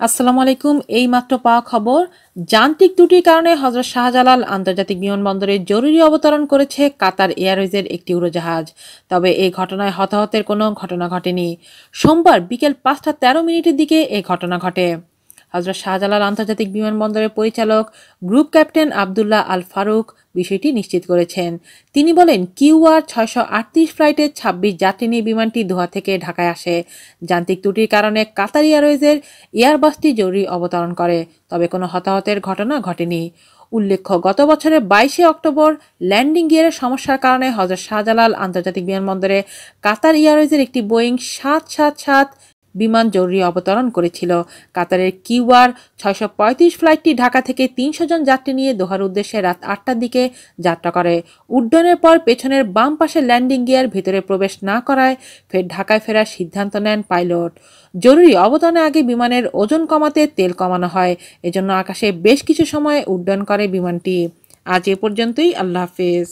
আসসালামু আলাইকুম এই মাত্র পাওয়া খবর। যান্ত্রিক ত্রুটির কারণে হজরত শাহজালাল আন্তর্জাতিক বিমানবন্দরে জরুরি অবতরণ করেছে কাতার এয়ারওয়েজের একটি উড়োজাহাজ। তবে এই ঘটনায় হতাহতের কোনো ঘটনা ঘটেনি। সোমবার বিকেল পাঁচটা তেরো মিনিটের দিকে এই ঘটনা ঘটে। হজরত শাহজালাল আন্তর্জাতিক বিমানবন্দরের পরিচালক গ্রুপ ক্যাপ্টেন আবদুল্লাহ আল ফারুক বিষয়টি নিশ্চিত করেছেন। তিনি বলেন, কিউআর ছয়শো আটত্রিশ ফ্লাইটের ছাব্বিশ যাত্রী নিয়ে বিমানটি দোহা থেকে ঢাকায় আসে। যান্ত্রিক ত্রুটির কারণে কাতার এয়ারওয়েজের এয়ারবাসটি জরুরি অবতরণ করে, তবে কোনো হতাহতের ঘটনা ঘটেনি। উল্লেখ্য, গত বছরের বাইশে অক্টোবর ল্যান্ডিং গিয়ারের সমস্যার কারণে হজরত শাহজালাল আন্তর্জাতিক বিমানবন্দরে কাতার এয়ারওয়েজের একটি বোয়িং সাত সাত সাত বিমান জরুরি অবতরণ করেছিল। কাতারের কিউআর ছয়শো পঁয়ত্রিশ ফ্লাইটটি ঢাকা থেকে তিনশো জন যাত্রী নিয়ে দোহার উদ্দেশ্যে রাত আটটার দিকে যাত্রা করে। উড্ডয়নের পর পেছনের বাম পাশে ল্যান্ডিং গিয়ার ভেতরে প্রবেশ না করায় ফের ঢাকায় ফেরার সিদ্ধান্ত নেন পাইলট। জরুরি অবতরণে আগে বিমানের ওজন কমাতে তেল কমানো হয়। এজন্য আকাশে বেশ কিছু সময় উড্ডয়ন করে বিমানটি। আজ এ পর্যন্তই। আল্লাহ হাফেজ।